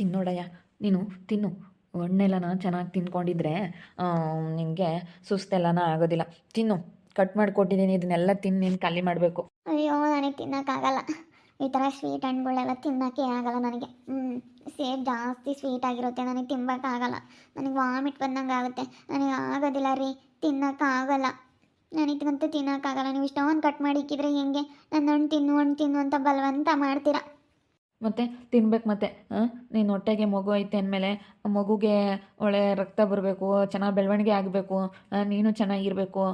ತಿನ್ನೋಡಯ್ಯ. ನೀನು ತಿನ್ನು. ಹಣ್ಣೆಲ್ಲನ ಚೆನ್ನಾಗಿ ತಿನ್ಕೊಂಡಿದ್ರೆ ನಿನಗೆ ಸುಸ್ತೆಲ್ಲನ ಆಗೋದಿಲ್ಲ. ತಿನ್ನು. ಕಟ್ ಮಾಡಿ ಕೊಟ್ಟಿದ್ದೀನಿ ಇದನ್ನೆಲ್ಲ ತಿನ್ನು ನೀನು ಖಾಲಿ ಮಾಡಬೇಕು. ಅಯ್ಯೋ, ನನಗೆ ತಿನ್ನೋಕ್ಕಾಗಲ್ಲ. ಈ ಥರ ಸ್ವೀಟ್ ಹಣ್ಣುಗಳೆಲ್ಲ ತಿನ್ನೋಕ್ಕೆ ಆಗಲ್ಲ ನನಗೆ. ಹ್ಞೂ ಸೇಬ್ ಜಾಸ್ತಿ ಸ್ವೀಟ್ ಆಗಿರುತ್ತೆ. ನನಗೆ ತಿನ್ನೋಕ್ಕಾಗಲ್ಲ ನನಗೆ ವಾಮಿಟ್ ಬಂದಂಗೆ ಆಗುತ್ತೆ. ನನಗೆ ಆಗೋದಿಲ್ಲ ರೀ, ತಿನ್ನೋಕ್ಕಾಗಲ್ಲ. ನನಗಂತೂ ತಿನ್ನೋಕ್ಕಾಗಲ್ಲ. ನೀವು ಇಷ್ಟೊಂದು ಕಟ್ ಮಾಡಿ ಇಕ್ಕಿದ್ರೆ ಹೆಂಗೆ? ನನ್ನ ಹಣ್ಣು ತಿನ್ನು ಹಣ್ಣು ತಿನ್ನು ಅಂತ ಬಲವಂತ ಮಾಡ್ತೀರಾ? ಮತ್ತೆ ತಿನ್ಬೇಕು ಮತ್ತೆ ನೀನು ಹೊಟ್ಟೆಗೆ ಮಗು ಐತೆ ಅಂದಮೇಲೆ ಮಗುಗೆ ಒಳ್ಳೆ ರಕ್ತ ಬರಬೇಕು, ಚೆನ್ನಾಗಿ ಬೆಳವಣಿಗೆ ಆಗಬೇಕು ನೀನು ಚೆನ್ನಾಗಿರಬೇಕು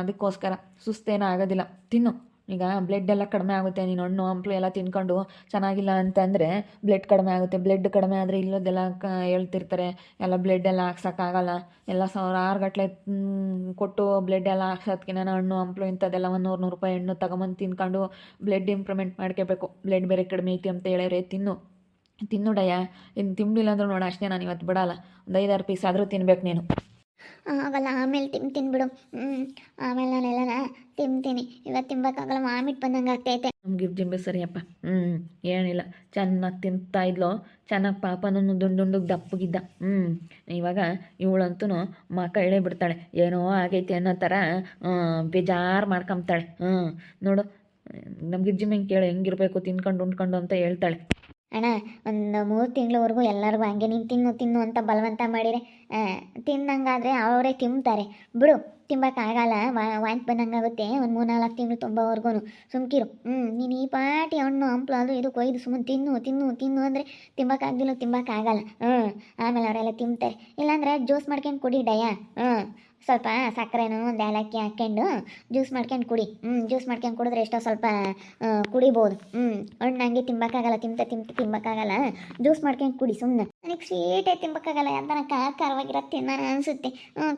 ಅದಕ್ಕೋಸ್ಕರ ಸುಸ್ತೇನೂ ಆಗೋದಿಲ್ಲ. ತಿನ್ನು. ಈಗ ಬ್ಲಡ್ ಎಲ್ಲ ಕಡಿಮೆ ಆಗುತ್ತೆ, ನೀನು ಹಣ್ಣು, ಹಂಪಲು ಎಲ್ಲ ತಿನ್ಕೊಂಡು ಚೆನ್ನಾಗಿಲ್ಲ ಅಂತಂದರೆ ಬ್ಲಡ್ ಕಡಿಮೆ ಆಗುತ್ತೆ. ಬ್ಲಡ್ ಕಡಿಮೆ ಆದರೆ ಇಲ್ಲೋದೆಲ್ಲ ಕ, ಹೇಳ್ತಿರ್ತಾರೆ, ಎಲ್ಲ ಬ್ಲಡ್ ಎಲ್ಲ ಹಾಕ್ಸೋಕ್ಕಾಗಲ್ಲ. ಎಲ್ಲ ಸಾವಿರಾರು ಗಟ್ಟಲೆ ಕೊಟ್ಟು ಬ್ಲಡ್ ಎಲ್ಲ ಹಾಕ್ಸೋದ್ಕಿನ ಹಣ್ಣು, ಹಂಪಲು ಇಂಥದ್ದೆಲ್ಲ ಒಂದು ನೂರು ನೂರು ರೂಪಾಯಿ ಹಣ್ಣು ತಗೊಂಬಂದು ತಿನ್ಕೊಂಡು ಬ್ಲಡ್ ಇಂಪ್ರೂವ್ಮೆಂಟ್ ಮಾಡ್ಕೋಬೇಕು. ಬ್ಲಡ್ ಬೇರೆ ಕಡಿಮೆ ಐತಿ ಅಂತ ಹೇಳಿದ್ರೆ ತಿನ್ನು. ತಿನ್ನುಡಯ್ಯ ಇನ್ನು ತಿನ್ನಲಿಲ್ಲ ಅಂದ್ರೂ ನೋಡೋ, ಅಷ್ಟೇ ನಾನು ಇವತ್ತು ಬಿಡಲ್ಲ. ಒಂದು ಐದಾರು ಪೀಸ್ ಆದರೂ ತಿನ್ಬೇಕು ನೀನು. ಆಗಲ್ಲ ಆಮೇಲೆ ತಿಂತೀನಿ ಬಿಡು. ಹ್ಞೂ ಆಮೇಲೆ ನಾನೆಲ್ಲನ ತಿಂತೀನಿ. ಇವತ್ತು ತಿನ್ಬೇಕಾಗಲ್ಲ ಮಾಮಿಟ್ ಬಂದಂಗೆ ಆಗ್ತೈತೆ. ನಮ್ಗೆ ಜಿಂಬೆ ಸರಿಯಪ್ಪ. ಹ್ಞೂ ಏನಿಲ್ಲ. ಚೆನ್ನಾಗಿ ತಿಂತಾ ಇದ್ಲು, ಚೆನ್ನಾಗಿ ಪಾಪನೂ ದುಂಡು ದುಂಡುಗೆ ದಪ್ಪಗಿದ್ದ. ಹ್ಞೂ ಇವಾಗ ಇವಳಂತೂ ಮಕ್ಕ ಎಳೆ ಬಿಡ್ತಾಳೆ. ಏನೋ ಆಗೈತೆ ಅನ್ನೋ ಥರ ಬೇಜಾರು ಮಾಡ್ಕೊಂಬ್ತಾಳೆ. ಹ್ಞೂ ನೋಡು, ನಮ್ಗೆ ಹೆಂಗೆ ಕೇಳಿ ಹೆಂಗಿರ್ಬೇಕು ತಿನ್ಕೊಂಡು ಉಂಡ್ಕೊಂಡು ಅಂತ ಹೇಳ್ತಾಳೆ. ಅಣ್ಣ, ಒಂದು ಮೂರು ತಿಂಗಳವರೆಗೂ ಎಲ್ಲರಿಗೂ ಹಂಗೆ ನೀನು ತಿನ್ನು ತಿನ್ನು ಅಂತ ಬಲವಂತ ಮಾಡಿದರೆ ತಿನ್ನಂಗಾದರೆ ಅವರೇ ತಿಂತಾರೆ ಬಿಡು ತಿಂಬಕ್ಕಾಗಲ್ಲ ವಾಂತಿ ಬಂದಂಗಾಗುತ್ತೆ. ಒಂದು ಮೂರು ನಾಲ್ಕು ತಿಂಗಳು ತುಂಬವರೆಗೂ ಸುಮ್ಕಿರು. ಹ್ಞೂ ನೀನು ಈ ಪಾಟಿ ಹಣ್ಣು, ಹಂಪ್ಲು, ಅದು ಇದು ಕೊಯ್ದು ಸುಮ್ಮನೆ ತಿನ್ನು ತಿನ್ನು ತಿನ್ನು ಅಂದರೆ ತಿಂಬಕ್ಕಾಗ್ದಿಲ್ಲ ತಿಂಬಕ್ಕಾಗಲ್ಲ ಹ್ಞೂ ಆಮೇಲೆ ಅವರೆಲ್ಲ ತಿಂತಾರೆ ಇಲ್ಲಾಂದ್ರೆ ಜ್ಯೂಸ್ ಮಾಡ್ಕೊಂಡು ಕುಡಿ ಡಯ. ಹ್ಞೂ ಸ್ವಲ್ಪ ಸಕ್ಕರೆನೂ ಒಂದು ಏಲಕ್ಕಿ ಹಾಕ್ಕೊಂಡು ಜ್ಯೂಸ್ ಮಾಡ್ಕೊಂಡು ಕುಡಿ. ಹ್ಞೂ ಜ್ಯೂಸ್ ಮಾಡ್ಕೊಂಡು ಕುಡಿದ್ರೆ ಎಷ್ಟೋ ಸ್ವಲ್ಪ ಕುಡಿಬೋದು. ಹ್ಞೂ ಹಣ್ಣು ಹಂಗೆ ತಿಂಬಕ್ಕಾಗಲ್ಲ, ತಿಂತ ತಿಂತ ತಿಂಬಕ್ಕಾಗಲ್ಲ ಜ್ಯೂಸ್ ಮಾಡ್ಕೊಂಡು ಕುಡಿ ಸುಮ್ಮನೆ ನನಗೆ ಸ್ವೀಟೇ ತಿಂಬಕ್ಕಾಗಲ್ಲ ಯಾವ್ದಾರ ಖಾರ ಖಾರವಾಗಿರೋದು ತಿನ್ನೋಣ ಅನಿಸುತ್ತೆ.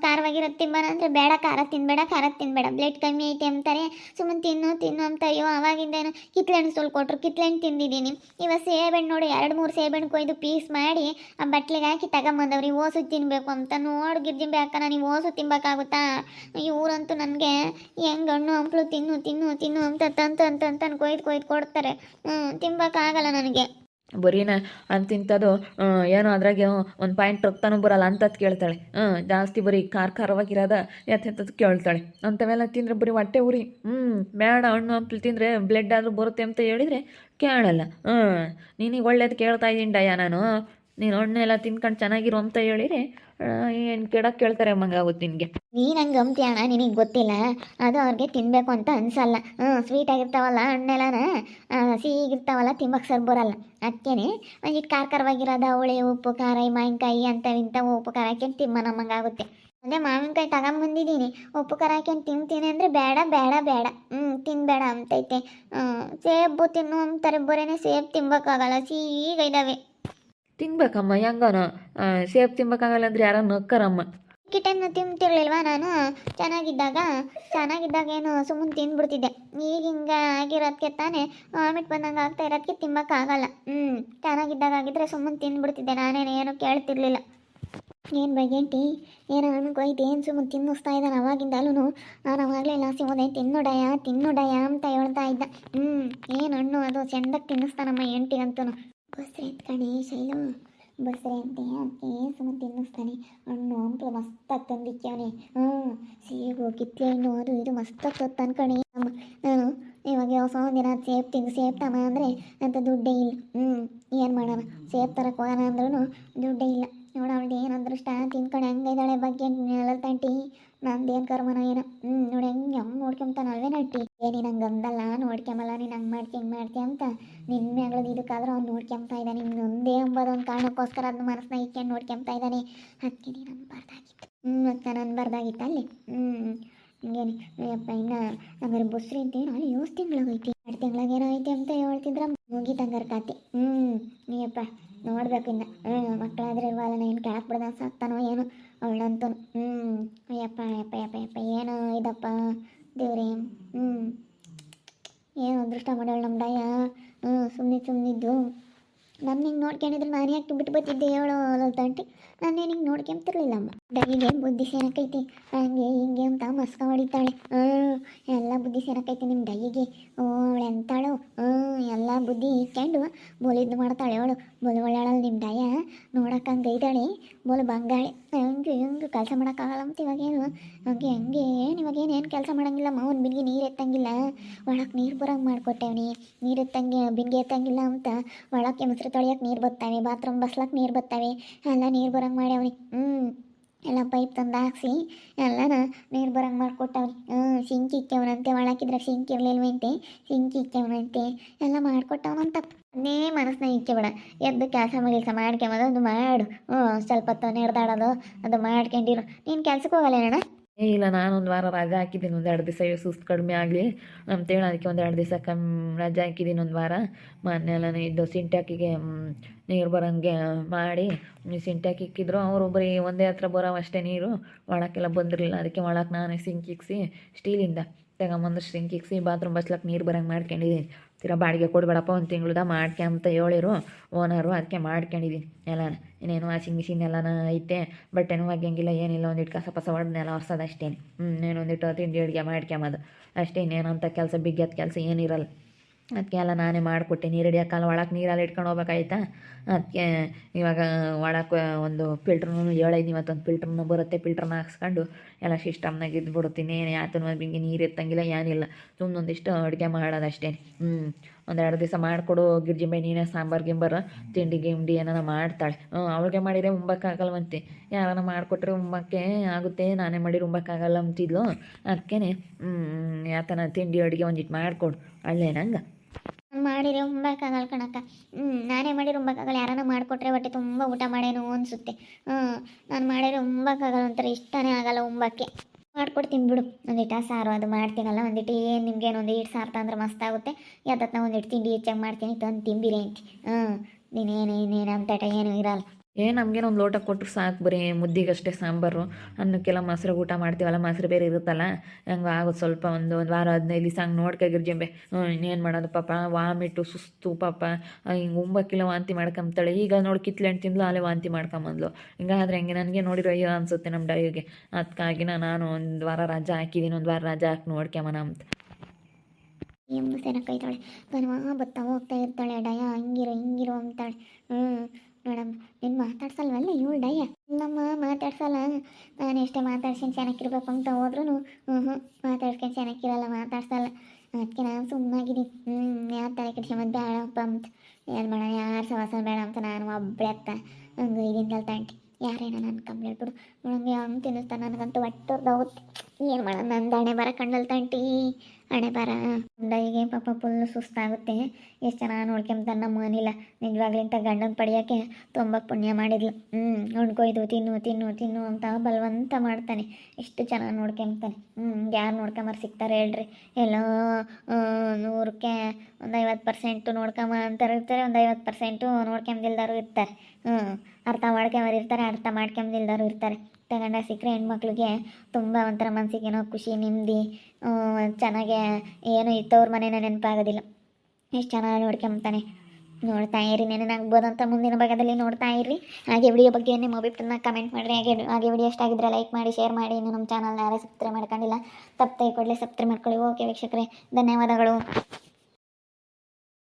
ಖಾರವಾಗಿರೋ ತಿನ್ನೋಣ ಅಂದರೆ ಬೇಡ, ಖಾರ ತಿನ್ನಬೇಡ ಖಾರ ತಿನ್ನಬೇಡ ಬ್ಲಡ್ ಕಮ್ಮಿ ಐತೆ ಅಂತಾರೆ. ಸುಮ್ಮನೆ ತಿನ್ನು ತಿನ್ನು ಅಂತ ಅಯ್ಯೋ ಅವಾಗಿಂದೇನು ಕಿತ್ಲೆಹಣ್ಣು ಸುಲ್ ಕೊಟ್ಟರು ಕಿತ್ಲೆಹಣ್ಣು ತಿಂದಿದ್ದೀನಿ. ಇವಾಗ ಸೇಬೆಣ್ಣು ನೋಡಿ, ಎರಡು ಮೂರು ಸೇಬೆಣ್ಣು ಕೊಯ್ದು ಪೀಸ್ ಮಾಡಿ ಆ ಬಟ್ಲಿಗೆ ಹಾಕಿ ತಗೊಂಬಂದವ್ರಿ ಓಸು ತಿನ್ನಬೇಕು ಅಂತ ನೋಡಿ ಗಿರ್ಜಿಂಬೆ ಹಾಕ ನೀವು ಓಸು ತಿನ್ಬೇಕಾಗುತ್ತಾ? ಇವರಂತೂ ನನಗೆ ಹೆಂಗೆ ಹಣ್ಣು, ಹಂಪ್ಲು ತಿನ್ನು ತಿನ್ನು ತಿನ್ನು ಅಂತ ತಂತ ಅಂತ ಕೊಯ್ದು ಕೊಯ್ದು ಕೊಡ್ತಾರೆ. ತಿನ್ಬೇಕಾಗಲ್ಲ ನನಗೆ. ಬರೀನ ಅಂತಿಂಥದ್ದು ಏನೋ ಅದ್ರಾಗೆ ಒಂದು ಪಾಯಿಂಟ್ ರಕ್ತನೂ ಬರಲ್ಲ ಅಂತದ್ದು ಕೇಳ್ತಾಳೆ. ಹ್ಞೂ ಜಾಸ್ತಿ ಬರೀ ಖಾರ ಖಾರವಾಗಿರೋದ ಎತ್ತದ್ದು ಕೇಳ್ತಾಳೆ. ಅಂಥವೆಲ್ಲ ತಿಂದರೆ ಬರೀ ಹೊಟ್ಟೆ ಉರಿ. ಹ್ಞೂ ಬೇಡ ಹಣ್ಣು ಹಂಪ್ಲು ತಿಂದರೆ ಬ್ಲಡ್ ಆದರೂ ಬರುತ್ತೆ ಅಂತ ಹೇಳಿದರೆ ಕೇಳಲ್ಲ. ಹ್ಞೂ ನೀನಿಗೆ ಒಳ್ಳೇದು ಕೇಳ್ತಾ ಇದ್ದೀನಿ ಡಯ್ಯ ನಾನು. ನೀನು ಹಣ್ಣೆಲ್ಲ ತಿನ್ಕೊಂಡು ಚೆನ್ನಾಗಿರು ಅಂತ ಹೇಳಿರಿ ಏನು ಕೇಳಕ್ಕೆ ಕೇಳ್ತಾರೆ ಆಗುತ್ತೆ ನಿನಗೆ? ನೀನು ಹಂಗೆ ಅಂತೀಯ ಅಣ್ಣ, ನಿನಗೆ ಗೊತ್ತಿಲ್ಲ. ಅದು ಅವ್ರಿಗೆ ತಿನ್ನಬೇಕು ಅಂತ ಅನ್ಸಲ್ಲ. ಹ್ಞೂ ಸ್ವೀಟ್ ಆಗಿರ್ತಾವಲ್ಲ ಹಣ್ಣೆಲ್ಲನ ಸಿಹಿಗಿರ್ತಾವಲ್ಲ ತಿಂಬಕ್ಕೆ ಸರ್ ಬರಲ್ಲ. ಅದಕ್ಕೇನೆ ಒಂದಿಟ್ಟು ಖಾರ ಖಾರವಾಗಿರೋದ ಹುಳಿ ಉಪ್ಪು, ಖಾರ ಮಾವಿನಕಾಯಿ ಅಂಥವು ಇಂಥವು ಉಪ್ಪು ಖಾರ ಹಾಕ್ಯಂಡು ತಿಮ್ಮ ನಮಗಾಗುತ್ತೆ ಅದೇ ಮಾವಿನಕಾಯಿ ತಗೊಂಬಂದಿದ್ದೀನಿ ಉಪ್ಪು ಖಾರ ಹಾಕ್ಯಂಡು ತಿಂತೀನಿ ಅಂದರೆ ಬೇಡ ಬೇಡ ಬೇಡ. ಹ್ಞೂ ತಿನ್ನಬೇಡ ಅಂತೈತೆ. ಸೇಬು ತಿನ್ನು ಅಂತಾರೆ, ಬರೇನೆ ಸೇಬು ತಿನ್ಬೇಕಾಗಲ್ಲ ಸಿಹಿಗೈದಾವೆ ತಿನ್ಬೇಕಮ್ಮ, ಹೆಂಗನ? ಸೇಬ್ ತಿನ್ಬೇಕಾಗಲ್ಲ ಅಂದ್ರೆ ಯಾರೋ ನಕ್ಕರಮ್ಮ. ಕಿಟನ್ನು ತಿಂತಿರ್ಲಿಲ್ವಾ ನಾನು? ಚೆನ್ನಾಗಿದ್ದಾಗ ಚೆನ್ನಾಗಿದ್ದಾಗ ಏನು ಸುಮ್ಮನೆ ತಿನ್ಬಿಡ್ತಿದ್ದೆ ಈಗ ಹಿಂಗ ಆಗಿರೋದಕ್ಕೆ ತಾನೇ ವಾಮಿಟ್ ಬಂದಂಗೆ ಆಗ್ತಾ ಇರೋದಕ್ಕೆ ತಿನ್ನೋಕ್ಕಾಗಲ್ಲ. ಹ್ಞೂ ಚೆನ್ನಾಗಿದ್ದಾಗ ಆಗಿದ್ರೆ ಸುಮ್ಮನೆ ತಿನ್ಬಿಡ್ತಿದ್ದೆ ನಾನೇನು ಏನು ಕೇಳ್ತಿರ್ಲಿಲ್ಲ. ಏನು ಬಗೆಂಟಿ ಏನೋ ಹಣ್ಣು ಕೊಯ್ದು ಏನು ಸುಮ್ಮನೆ ತಿನ್ನಿಸ್ತಾ ಇದ್ದಾನೆ ಅವಾಗಿಂದಲೂ ನಾನು ಅವಾಗಲೇ ಲಾಸಿ ಹೋದೆ ತಿನ್ನುಡಯ ತಿನ್ನುಡಯ ಅಂತ ಹೇಳ್ತಾ ಇದ್ದ. ಹ್ಞೂ ಏನು ಹಣ್ಣು ಅದು ಚೆಂದಕ್ಕೆ ತಿನ್ನಿಸ್ತಾನಮ್ಮ ಎಂಟಿಗಂತೂ ಬಸ್ರೆ ಎತ್ಕಣಿ ಶೈಲು ಬಸ್ರೆ ಅಂತೆ ಅದಕ್ಕೆ ಸುಮ್ಮನೆ ತಿನ್ನಿಸ್ತಾನೆ ಹಣ್ಣು ಹಂಪಲು ಮಸ್ತಾಗಿ ತಂದಿಕ್ಯವನೆ ಹ್ಞೂ ಸೇಬು ಕಿತ್ತೆ ಹಣ್ಣು ಅದು ಇದು ಮಸ್ತಾಗಿ ತೊತ್ತು ಅನ್ಕಣಿ ಅಮ್ಮ, ನಾನು ಇವಾಗ ಹೊಸ ದಿನ ಸೇಬ್ ತಿಂದು ಸೇಬ್ ತಮ್ಮ ಅಂದರೆ ಅಂತ ದುಡ್ಡೇ ಇಲ್ಲ. ಹ್ಞೂ, ಏನು ಮಾಡೋಣ? ಸೇಬ್ ತರಕ್ಕೆ ಹೋಗೋಣ ಅಂದ್ರೂ ದುಡ್ಡೇ ಇಲ್ಲ. ನೋಡ ಅವಳು ಏನು ಅದೃಷ್ಟ? ತಿನ್ಕೊಂಡು ಹೆಂಗಿದ್ದಾಳೆ ಬಗ್ಗೆ ತಂಟಿ. ನಂದೇನು ಕರ್ಮನ ಏನೋ? ಹ್ಞೂ ನೋಡಿ ಹೆಂಗೆ ಹೆಂಗೆ ನೋಡ್ಕೊಂತಾನ ಅಲ್ವೇ ನಟ್ಟಿ. ಏ, ನೀನು ಹಂಗೆ ಅಂದಲ್ಲ? ನೋಡ್ಕೊಂಬಲ್ಲ, ನೀನು ಹಂಗೆ ಮಾಡ್ತಿ, ಹಿಂಗೆ ಮಾಡ್ತಿ ಅಂತ. ನಿನ್ನ ಮ್ಯಾಗಳದ್ದು ಇದಕ್ಕಾದ್ರೆ ಅವ್ನು ನೋಡ್ಕೊಂತಾ ಇದ್ದಾನೆ ನಿನ್ನ ಒಂದೇ ಒಂದು ಕಾರಣಕ್ಕೋಸ್ಕರ ಅದನ್ನ ಮನಸ್ಸನ್ನ ಇಟ್ಕೊಂಡು ನೋಡ್ಕೊಂತಾ ಇದ್ದಾನೆ ಅದಕ್ಕೆ ನೀನು ಅನ್ಬಾರ್ದಾಗಿತ್ತು ಹ್ಞೂ ಅಕ್ಕ ನಾನು ಅನ್ಬಾರ್ದಾಗಿತ್ತು ಅಲ್ಲಿ. ಹ್ಞೂ ಹಿಂಗೇನಿ. ಅಯ್ಯಪ್ಪ ಇನ್ನು ಹಂಗಾರೆ ಬುಸ್ರಿ ಅಂತ ಏನು ಅಲ್ಲಿ ಏಳು ತಿಂಗಳಾಗೈತಿ ಎರಡು ತಿಂಗಳಾಗ ಏನೋ ಐತಿ ಅಂತ ಹೇಳ್ತಿದ್ರ ಮುಗಿತಂಗಾರ ಕಾತಿ. ಹ್ಞೂ ನೀಯಪ್ಪ ನೋಡ್ಬೇಕು ಇನ್ನು. ಹ್ಞೂ ಮಕ್ಕಳಾದ್ರೆ ಇಲ್ವಲ್ಲ ಏನು ಕೆಳಕ್ಕೆ ಬಿಡ್ದ ಸಾಕ್ತಾನೋ ಏನು ಅವಳಂತೂ. ಹ್ಞೂ ಅಯ್ಯಪ್ಪ ಅಯ್ಯಪ್ಪ ಅಯ್ಯಪ್ಪ ಅಯ್ಯಪ್ಪ, ಏನು ಇದಪ್ಪ. ದೇವ್ರಿ ಹ್ಞೂ ಏನು ಅದೃಷ್ಟ ಮಾಡೋಳು ನಮ್ಮ ಡಯ. ಹ್ಞೂ ಸುಮ್ಮನೆ ಸುಮ್ಮನಿದ್ದು ನನ್ನ ಹಿಂಗೆ ನೋಡ್ಕೊಂಡಿದ್ರೆ ನಾನು ಯಾಕೆ ಬಿಟ್ಟು ಬರ್ತಿದ್ದೆ ಹೇಳೋ ತಂಟಿ ನಾನು ಹಿಂಗೆ ನೋಡ್ಕೊಂತಿರ್ಲಿಲ್ಲಮ್ಮ ಡೈಗೆ ಬುದ್ಧಿ ಸೇರಕೈತಿ ಹಂಗೆ ಹಿಂಗೆ ಅಂತ ಮಸ್ಕ ಹೊಡಿತಾಳೆ ಹ್ಞೂ, ಎಲ್ಲ ಬುದ್ಧಿ ಸೇರಕೈತಿ ನಿಮ್ಮ ಡೈಗೆ ಅವಳು ಎಂತಾಳು. ಹ್ಞೂ, ಎಲ್ಲ ಬುದ್ಧಿ ಇಕ್ಕೊಂಡು ಬೋಲಿದ್ದು ಮಾಡ್ತಾಳೆ ಅವಳು. ಬೋಲು ಒಳ್ಳೆಯಳು ನಿಮ್ಮ ಡಯ? ನೋಡಕ್ಕೆ ಹಂಗೆ ಬೊಲ ಬೋಲ್ ಬಂಗಾಳೆ. ಹಂಗೆ ಹಂಗೆ ಕೆಲಸ ಮಾಡೋಕ್ಕಾಗಲ್ಲ ಅಂತ ಇವಾಗೇನು? ಹಂಗೆ ಹಂಗೆ ಏನು ಇವಾಗೇನು ಏನು ಕೆಲಸ ಮಾಡೋಂಗಿಲ್ಲ. ಮಾವನ ಬಿನ್ಗೆ ನೀರು ಎತ್ತಂಗಿಲ್ಲ. ಒಳಕ್ಕೆ ನೀರು ಬರಂಗೆ ಮಾಡ್ಕೊಟ್ಟೇವ್ನಿ. ನೀರು ಎತ್ತಂಗೆ, ಬಿನ್ಗೆ ಎತ್ತಂಗಿಲ್ಲ ಅಂತ ಒಳಕ್ಕೆ ಮೊಸರು ತೊಳೆಯೋಕೆ ನೀರು ಬತ್ತಾವೆ ಬಾತ್ರೂಮ್ ಬಸ್ಲಕ್ಕೆ ನೀರು ಬತ್ತಾವೆ ಎಲ್ಲ ನೀರು ಬರಂಗೆ ಮಾಡ್ಯಾವನಿ. ಹ್ಞೂ. ಎಲ್ಲ ಪೈಪ್ ತಂದು ಹಾಕ್ಸಿ, ಎಲ್ಲನ ನೀರು ಬರಂಗೆ ಮಾಡ್ಕೊಟ್ಟವ್ರಿ. ಹ್ಞೂ ಸಿಂಕ್ ಇಕ್ಕವನಂತೆ ಒಳಕಿದ್ರೆ ಸಿಂಕ್ ಇರಲಿಲ್ವಂತೆ ಸಿಂಕ್ ಇಕ್ಕವನಂತೆ, ಎಲ್ಲ ಮಾಡ್ಕೊಟ್ಟವನಂತ ನೀ ಮನಸ್ಸನ್ನ ಇಕ್ಕೆಬೇಡ ಎದ್ದು ಕೆಲಸ ಕೆಲಸ ಮಾಡ್ಕೊಂಬದು ಅದು ಮಾಡು. ಹ್ಞೂ ಸ್ವಲ್ಪ ಹೊತ್ತು ನೆಡ್ದಾಡೋದು ಅದು ಮಾಡ್ಕೊಂಡಿರು. ನೀನು ಕೆಲ್ಸಕ್ಕೆ ಹೋಗಲ್ಲ ಏ, ಇಲ್ಲ ನಾನೊಂದು ವಾರ ರಜೆ ಹಾಕಿದ್ದೀನಿ. ಒಂದು ಎರಡು ದಿವಸ ಸುಸ್ತು ಕಡಿಮೆ ಆಗಲಿ. ಅಂತೇಳಿ ಅದಕ್ಕೆ ಒಂದು ಎರಡು ದಿವಸ ಕಮ್ ರಜೆ ಹಾಕಿದ್ದೀನಿ ಒಂದು ವಾರ. ಮನೆಯೆಲ್ಲ ಎಲ್ಲ ಇದು ಸಿಂಟ್ಯಾಕಿಗೆ ನೀರು ಬರೋಂಗೆ ಮಾಡಿ ಸಿಂಟ್ಯಾಕ್ ಇಕ್ಕಿದ್ರು. ಅವರು ಒಂದೇ ಹತ್ರ ಬರೋವಷ್ಟೇ ನೀರು. ಒಳಕ್ಕೆಲ್ಲ ಬಂದಿರಲಿಲ್ಲ. ಅದಕ್ಕೆ ಒಳಕ್ಕೆ ನಾನೇ ಸಿಂಕ್ ಇಕ್ಸಿ ಸ್ಟೀಲಿಂದ ತಗೊಂಬಂದು ಸಿಂಕ್ ಇಕ್ಸಿ ಬಾತ್ರೂಮ್ ಬಸ್ಲಕ್ಕೆ ನೀರು ಬರೋಂಗೆ ಮಾಡ್ಕೊಂಡಿದ್ದೀನಿ. ತಿರಾ ಬಾಡಿಗೆ ಕೊಡಬೇಡಪ್ಪ, ಒಂದು ತಿಂಗಳದ ಮಾಡ್ಕೊಂತ ಹೇಳಿರು ಓನರು ಅದಕ್ಕೆ ಮಾಡ್ಕೊಂಡಿದ್ದೀನಿ ಎಲ್ಲಾನ ಇನ್ನೇನು ವಾಷಿಂಗ್ ಮಿಷಿನ್ ಎಲ್ಲನ ಐತೆ ಬಟ್ಟೆನೂ ಒಗ್ಯಂಗಿಲ್ಲ, ಏನಿಲ್ಲ ಒಂದಿಟ್ಟು ಕಸ ಪಸ ಹೊಡೆದ್ನೆಲ್ಲ ಒರ್ಸೋದು ಅಷ್ಟೇ ಇನ್ನೇನು ಒಂದಿಟ್ಟು ತಿಂಡಿ ಅಡುಗೆ ಮಾಡ್ಕೊಂಬೋದು ಅಷ್ಟೇ ಇನ್ನೇನು ಅಂತ ಕೆಲಸ ಬಿಗ್ಗೆದ ಕೆಲಸ ಏನಿರಲ್ಲ. ಅದಕ್ಕೆ ಎಲ್ಲ ನಾನೇ ಮಾಡಿಕೊಟ್ಟೆ. ನೀರು ಹಿಡಿಯೋಕ್ಕಲ್ಲ ಒಳಕ್ಕೆ ನೀರಲ್ಲಿ ಇಟ್ಕೊಂಡು ಹೋಗ್ಬೇಕಾಯ್ತಾ? ಅದಕ್ಕೆ ಇವಾಗ ಒಳಕ್ಕೆ ಒಂದು ಫಿಲ್ಟ್ರನ್ನು ಏಳೈದು ಇವತ್ತೊಂದು ಫಿಲ್ಟ್ರನ್ನು ಬರುತ್ತೆ. ಫಿಲ್ಟ್ರನ್ನ ಹಾಕ್ಸ್ಕೊಂಡು ಎಲ್ಲ ಸಿಸ್ಟಮ್ನಾಗ ಇದ್ಬಿಡ್ತೀನಿ. ಏನು ಯಾತನ ಹಿಂಗೆ ನೀರು ಎತ್ತಂಗಿಲ್ಲ ಏನಿಲ್ಲ ಸುಮ್ಮನೆ ಒಂದಿಷ್ಟು ಅಡುಗೆ ಮಾಡೋದಷ್ಟೇ. ಹ್ಞೂ ಒಂದೆರಡು ದಿವಸ ಮಾಡಿಕೊಡು. ಗಿರ್ಜಿಂಬೆ ನೀನೇ ಸಾಂಬಾರು, ಗಿಂಬಾರು, ತಿಂಡಿ, ಗಿಂಡಿ ಏನಾರ ಮಾಡ್ತಾಳೆ. ಹ್ಞೂ ಅವಳಿಗೆ ಮಾಡಿದರೆ ಉಂಬಕ್ಕಾಗಲ್ವಂತೆ ಯಾರನ್ನ ಮಾಡಿಕೊಟ್ರೆ ಉಂಬಕ್ಕೆ ಆಗುತ್ತೆ. ನಾನೇ ಮಾಡಿ ಉಂಬಕ್ಕಾಗಲ್ಲ ಅಂತಿದ್ಲು. ಅದಕ್ಕೇ ಯಾತನ ತಿಂಡಿ, ಅಡುಗೆ ಒಂದಿಟ್ಟು ಮಾಡಿಕೊಡು. ಅಲ್ಲೇ ನಂಗೆ ನಾನು ಮಾಡಿದ್ರೆ ಉಂಬಕ್ಕಾಗಲ್ಲ ಕಣಕ್ಕ. ಹ್ಞೂ ನಾನೇ ಮಾಡಿ ಉಂಬಕ್ಕಾಗಲ್ಲ ಯಾರನ್ನ ಮಾಡಿಕೊಟ್ರೆ ಹೊಟ್ಟೆ ತುಂಬ ಊಟ ಮಾಡೇನೋ ಅನಿಸುತ್ತೆ. ಹ್ಞೂ ನಾನು ಮಾಡಿದ್ರೆ ಉಂಬಕ್ಕಾಗಲ್ಲ ಒಂಥರ ಇಷ್ಟನೇ ಆಗಲ್ಲ ಉಂಬಕ್ಕೆ ಮಾಡ್ಕೊಡ್ತೀನಿ ಬಿಡು. ಒಂದಿಟ್ಟು ಸಾರು ಅದು ಮಾಡ್ತೀನಲ್ಲ, ಒಂದಿಟ್ಟು ಏನು ನಿಮ್ಗೇನು ಒಂದು ಇಟ್ಟು ಸಾರು ತಂದ್ರೆ ಮಸ್ತ್ ಆಗುತ್ತೆ. ಯಾವತ್ತ ಒಂದಿಟ್ಟು ತಿಂಡಿ ಹೆಚ್ಚಾಗಿ ಮಾಡ್ತೀನಿ, ತಂದು ತಿಂಬಿರಿ ಅಂತಿ ಹ್ಞೂ ನೀನೇನು ಇನ್ನೇನು ಅಂತಟ ಏನು ಇರಲ್ಲ. ಏ, ನಮಗೇನು ಒಂದು ಲೋಟ ಕೊಟ್ಟರು ಸಾಕು ಬರೀ, ಮುದ್ದಿಗಷ್ಟೇ ಸಾಂಬಾರು. ಅನ್ನಕ್ಕೆಲ್ಲ ಮೊಸರು ಊಟ ಮಾಡ್ತೀವಲ್ಲ, ಮೊಸರು ಬೇರೆ ಇರುತ್ತಲ್ಲ? ಹಂಗೆ ಆಗೋದು ಸ್ವಲ್ಪ ಒಂದು ಒಂದು ವಾರ ಹದಿನೈದು ದಿವಸ ಹಂಗೆ ನೋಡ್ಕೊಗಿರ್ಜಿಂಬೆ ಹ್ಞೂ ಇನ್ನೇನು ಮಾಡೋದು ಪಾಪ ವಾಮಿಟ್ಟು ಸುಸ್ತು ಪಾಪ. ಹಿಂಗೆ ಕಿಲೋ ವಾಂತಿ ಮಾಡ್ಕೊಂಬ್ತಾಳೆ. ಈಗ ನೋಡಿ ಕಿತ್ಲೆಣ್ಣು ತಿಂದ್ಲು ಅಲ್ಲೇ ವಾಂತಿ ಮಾಡ್ಕೊಂಬಂದ್ಲು. ಹಿಂಗಾದ್ರೆ ಹೆಂಗೆ ನನಗೆ ನೋಡಿರೋ ಅಯ್ಯೋ ಅನಿಸುತ್ತೆ ನಮ್ಮ ಡೈಗೆ ಅದಕ್ಕಾಗಿ ನಾನು ಒಂದು ವಾರ ರಜಾ ಹಾಕಿದ್ದೀನಿ ಒಂದು ವಾರ ರಜಾ ಹಾಕಿ ನೋಡ್ಕೊಂಬನ ಅಂತ. ಎಂಬು ಕೈತಾಳೆ ಬರುವ ಬತ್ತಾ ಹೋಗ್ತಾ ಇರ್ತಾಳೆ, ಡಯ, ಹಂಗಿರೋ, ಹಿಂಗಿರು ಅಂತಾಳೆ ಹ್ಞೂ ನೋಡಮ್ಮ ನೀನು ಮಾತಾಡ್ಸಲ್ವಲ್ಲ ಇವಳು ಡಯ್ಯ ನಮ್ಮ ಮಾತಾಡ್ಸಲ್ಲ. ನಾನು ಎಷ್ಟೇ ಮಾತಾಡ್ಸ್ಕೊಂಡು ಚೆನ್ನಾಗಿರ್ಬೇಕು ಅಂತ ಹೋದ್ರೂ ಹ್ಞೂ ಹ್ಞೂ ಮಾತಾಡ್ಸ್ಕೊಂಡು ಚೆನ್ನಾಗಿರಲ್ಲ, ಮಾತಾಡ್ಸಲ್ಲ. ಅದಕ್ಕೆ ನಾನು ಸುಮ್ಮನಾಗಿದ್ದೀನಿ ಹ್ಞೂ ಯಾರು ತಲೆ ಕೆಡ್ಸ್ಕೊಂಬಂದು ಬೇಡಪ್ಪ ಅಂತ. ಏನು ಮಾಡೋಣ, ಯಾರು ಸವಾಸ ಬೇಡ ಅಂತ ನಾನು ಒಬ್ಬಳೆ ಅತ್ತ. ಹಂಗೆ ತಂಟಿ. ಯಾರೇನ ನನ್ನ ಕಮ್ಮಿ ಹೇಳ್ಬಿಡು ನನಗೆ ಹಂಗೆ ತಿನ್ನಿಸ್ತಾ ನನಗಂತೂ ಹೊಟ್ಟೋಗುತ್ತೆ ಏನು ಮಾಡೋಣ ನಂದು ಹಣೆ ಬರ ಕಣ್ಣಲ್ಲಿ ತಂಟಿ. ಹಣೆ ಬರ. ಡೈಗೆ ಪಾಪ ಫುಲ್ ಸುಸ್ತಾಗುತ್ತೆ. ಎಷ್ಟು ಚೆನ್ನಾಗಿ ನೋಡ್ಕೊಂಬ ನಮ್ಮ ಮನಿಲ್ಲ ನಿಜವಾಗ್ಲಿಂತ ಗಂಡನ ಪಡೆಯೋಕ್ಕೆ ತುಂಬ ಪುಣ್ಯ ಮಾಡಿದ್ಲು. ಹ್ಞೂ ನೋಡ್ಕೊಯ್ದು ತಿನ್ನು ತಿನ್ನು ತಿನ್ನು ಅಂತ ಬಲವಂತ ಮಾಡ್ತಾನೆ. ಎಷ್ಟು ಚೆನ್ನಾಗಿ ನೋಡ್ಕೊಂಬ್ತಾನೆ ಹ್ಞೂ ಯಾರು ನೋಡ್ಕೊಂಬರ್ ಸಿಗ್ತಾರೆ ಹೇಳ್ರಿ? ಎಲ್ಲೋ ನೂರಕ್ಕೆ ಒಂದು ಐವತ್ತು ಪರ್ಸೆಂಟು ನೋಡ್ಕೊಂಬ ಅಂತಾರೆ ಇರ್ತಾರೆ, ಒಂದು ಐವತ್ತು ಪರ್ಸೆಂಟು ನೋಡ್ಕೊಂಬಿಲ್ದಾರು ಇರ್ತಾರೆ. ಹ್ಞೂ ಅರ್ಥ ಮಾಡ್ಕೊಂಬರು ಇರ್ತಾರೆ ಅರ್ಥ ಮಾಡ್ಕೊಂಬಿಲ್ದಾರು ಇರ್ತಾರೆ. ತಗೊಂಡ ಸಿಕ್ಕರೆ ಹೆಣ್ಮಕ್ಳಿಗೆ ತುಂಬ ಒಂಥರ ಮನಸ್ಸಿಗೆ ಏನೋ ಖುಷಿ, ನೆಮ್ಮದಿ ಚೆನ್ನಾಗೆ ಏನು ಇತ್ತವ್ರ ಮನೇನ ನೆನಪಾಗೋದಿಲ್ಲ. ಎಷ್ಟು ಚೆನ್ನಾಗಿ ನೋಡ್ಕೊಂತಾನೆ ನೋಡ್ತಾ ಇರಿ ನೆನನಾಗ್ಬೋದು ಅಂತ ಮುಂದಿನ ಭಾಗದಲ್ಲಿ ನೋಡ್ತಾ ಇರಿ. ಹಾಗೆ ವಿಡಿಯೋ ಬಗ್ಗೆ ನಿಮ್ಮ ಅಭಿಪ್ರಾಯನ ಕಮೆಂಟ್ ಮಾಡಿರಿ. ಹಾಗೆ ಹಾಗೆ ವಿಡಿಯೋ ಇಷ್ಟ ಆಗಿದ್ರೆ ಲೈಕ್ ಮಾಡಿ ಶೇರ್ ಮಾಡಿ. ಇನ್ನು ನಮ್ಮ ಚಾನಲ್ನ ಯಾರೇ ಸಬ್ಸ್ಕ್ರೈಬ್ ಮಾಡ್ಕೊಂಡಿಲ್ಲ ತಪ್ಪು ಕೊಡಲೇ ಸಬ್ಸ್ಕ್ರೈಬ್ ಮಾಡ್ಕೊಳ್ಳಿ. ಓಕೆ ವೀಕ್ಷಕರೇ, ಧನ್ಯವಾದಗಳು.